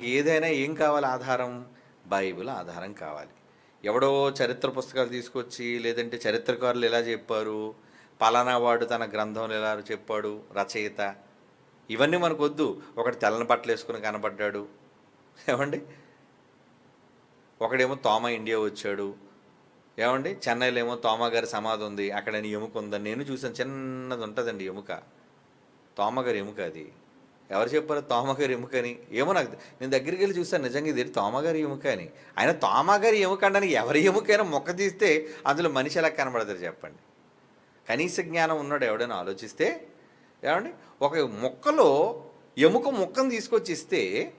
ఏదైనా ఏం కావాలి ఆధారం? బైబిల్ ఆధారం కావాలి. ఎవడో చరిత్ర పుస్తకాలు తీసుకొచ్చి లేదంటే చరిత్రకారులు ఎలా చెప్పారు? పలానా వాడు తన గ్రంథంలో ఎలా చెప్పాడు? రచయిత. ఇవన్నీ మనకు వద్దు ఒకటి తెల్లని బట్టలు వేసుకుని కనబడ్డాడు. ఏమండి? ఒకడేమో తోమ ఇండియా వచ్చాడు. ఏమండి? చెన్నైలో ఏమో తోమ గారి సమాధి ఉంది. అక్కడ ఎముక ఉందని. నేను చూసాను చిన్నది ఉంటుందండి ఎముక. తోమగారి ఎముక అది. ఎవరు చెప్పారు తోమగారి ఎముక అని ఏమో నాకు నేను దగ్గరికి వెళ్ళి చూస్తాను నిజంగా ఇది తోమగారి ఎముక అని ఆయన తోమగారి ఎముక అనడానికి ఎవరి ఎముకైనా మొక్క తీస్తే అందులో మనిషి ఎలా కనబడతారు చెప్పండి. కనీస జ్ఞానం ఉన్నాడు ఎవడైనా ఆలోచిస్తే ఏమండి? ఒక మొక్కలో ఎముక మొక్కను తీసుకొచ్చి ఇస్తే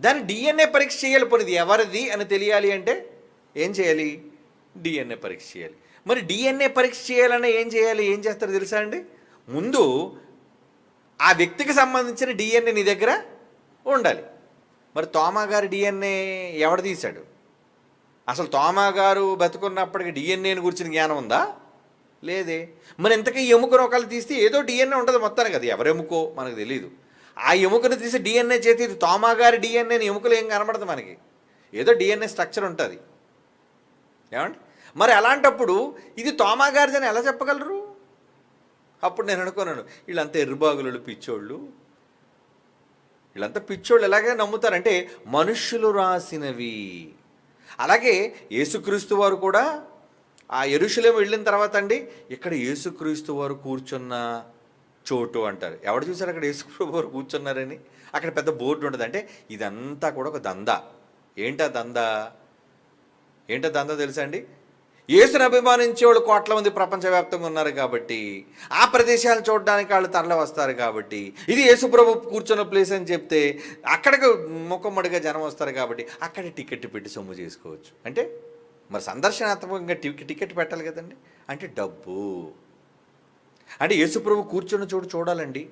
దాని డిఎన్ఏ పరీక్ష చేయాలి పోనిది ఎవరిది అని తెలియాలి అంటే ఏం చేయాలి? డిఎన్ఏ పరీక్ష చేయాలి. మరి డిఎన్ఏ పరీక్ష చేయాలన్నా ఏం చేయాలి? ఏం చేస్తారో తెలుసా అండి? ముందు ఆ వ్యక్తికి సంబంధించిన డిఎన్ఏ నీ దగ్గర ఉండాలి. మరి తోమా గారి డిఎన్ఏ ఎవడు తీశాడు? అసలు తోమా గారు బతుకున్నప్పటికి డిఎన్ఏని గురించిన జ్ఞానం ఉందా? లేదే. మరి ఇంతకీ ఎముకను ఒకళ్ళు తీస్తే ఏదో డిఎన్ఏ ఉంటుంది మొత్తానికి అది. ఎవరెముకో మనకు తెలియదు ఆ ఎముకను తీసి డిఎన్ఏ చేతి తోమాగారి తోమా గారి డిఎన్ఏని ఎముకలు ఏం కనబడదు మనకి. ఏదో డిఎన్ఏ స్ట్రక్చర్ ఉంటుంది. ఏమండి? మరి అలాంటప్పుడు ఇది తోమా గారిదని ఎలా చెప్పగలరు? అప్పుడు నేను అనుకున్నాను వీళ్ళంతా ఎర్రబాగులు పిచ్చోళ్ళు. వీళ్ళంతా పిచ్చోళ్ళు ఎలాగే నమ్ముతారంటే మనుషులు రాసినవి. అలాగే యేసుక్రీస్తు వారు కూడా ఆ ఎరుషులేం వెళ్ళిన తర్వాత అండి ఇక్కడ యేసుక్రీస్తు వారు కూర్చున్న చోటు అంటారు. ఎవడు చూసారు అక్కడ యేసుక్రీస్తు వారు కూర్చున్నారని? అక్కడ పెద్ద బోర్డు ఉంటుంది అంటే ఇదంతా కూడా ఒక దందా. ఏంటా దందా? ఏంటో దందా తెలుసా అండి? యేసును అభిమానించే వాళ్ళు కోట్ల మంది ప్రపంచవ్యాప్తంగా ఉన్నారు కాబట్టి ఆ ప్రదేశాలు చూడడానికి వాళ్ళు తరలి వస్తారు కాబట్టి ఇది యేసుప్రభు కూర్చున్న ప్లేస్ అని చెప్తే అక్కడికి ముఖమ్మడిగా జనం వస్తారు కాబట్టి అక్కడ టికెట్ పెట్టి సొమ్ము చేసుకోవచ్చు. అంటే మరి సందర్శనాత్మకంగా టికెట్ పెట్టాలి కదండి? అంటే డబ్బు. అంటే యేసుప్రభు కూర్చున్న చోటు చూడాలండి.